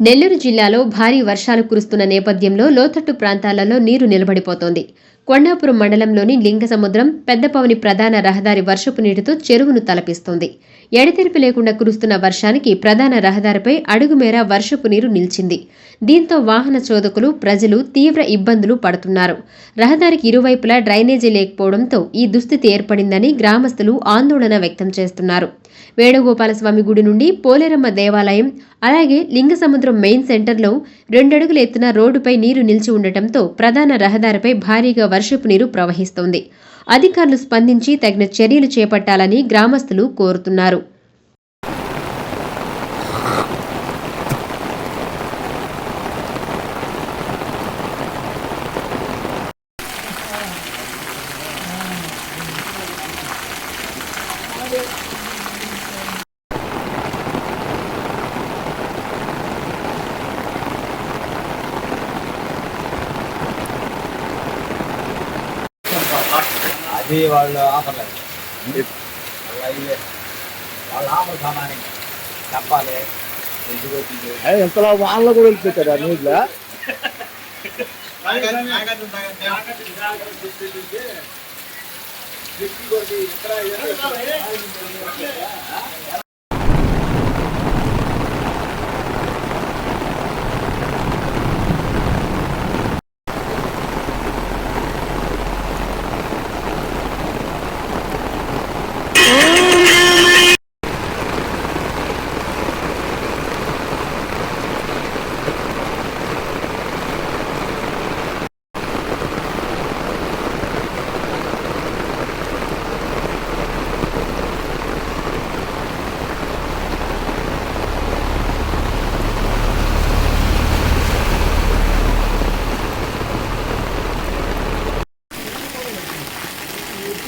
నెల్లూరు జిల్లాలో భారీ వర్షాలు కురుస్తున్న నేపథ్యంలో లోతట్టు ప్రాంతాలలో నీరు నిలబడిపోతోంది. కొండాపురం మండలంలోని లింగసముద్రం పెద్దపవని ప్రధాన రహదారి వర్షపు నీటితో చెరువును తలపిస్తోంది. ఎడతెరిపి లేకుండా కురుస్తున్న వర్షానికి ప్రధాన రహదారిపై అడుగుమేర వర్షపు నీరు నిలిచింది. దీంతో వాహన చోదకులు ప్రజలు తీవ్ర ఇబ్బందులు పడుతున్నారు. రహదారికి ఇరువైపులా డ్రైనేజీ లేకపోవడంతో ఈ దుస్థితి ఏర్పడిందని గ్రామస్తులు ఆందోళన వ్యక్తం చేస్తున్నారు. వేణుగోపాలస్వామి గుడి నుండి పోలేరమ్మ దేవాలయం అలాగే లింగసముద్రం మెయిన్ సెంటర్లో రెండడుగుల ఎత్తున రోడ్డుపై నీరు నిలిచి ఉండటంతో ప్రధాన రహదారిపై భారీగా వర్షపు నీరు ప్రవహిస్తోంది అధికారులు స్పందించి తగిన చర్యలు చేపట్టాలని గ్రామస్తులు కోరుతున్నారు Thank you. అది వాళ్ళు ఆఫర్లు. వాళ్ళ ఆఫర్ సమానంగా చెప్పాలి. ఎంతలా వాళ్ళ కూడా వెళ్ళిపోతారు న్యూస్లో?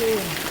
Yeah.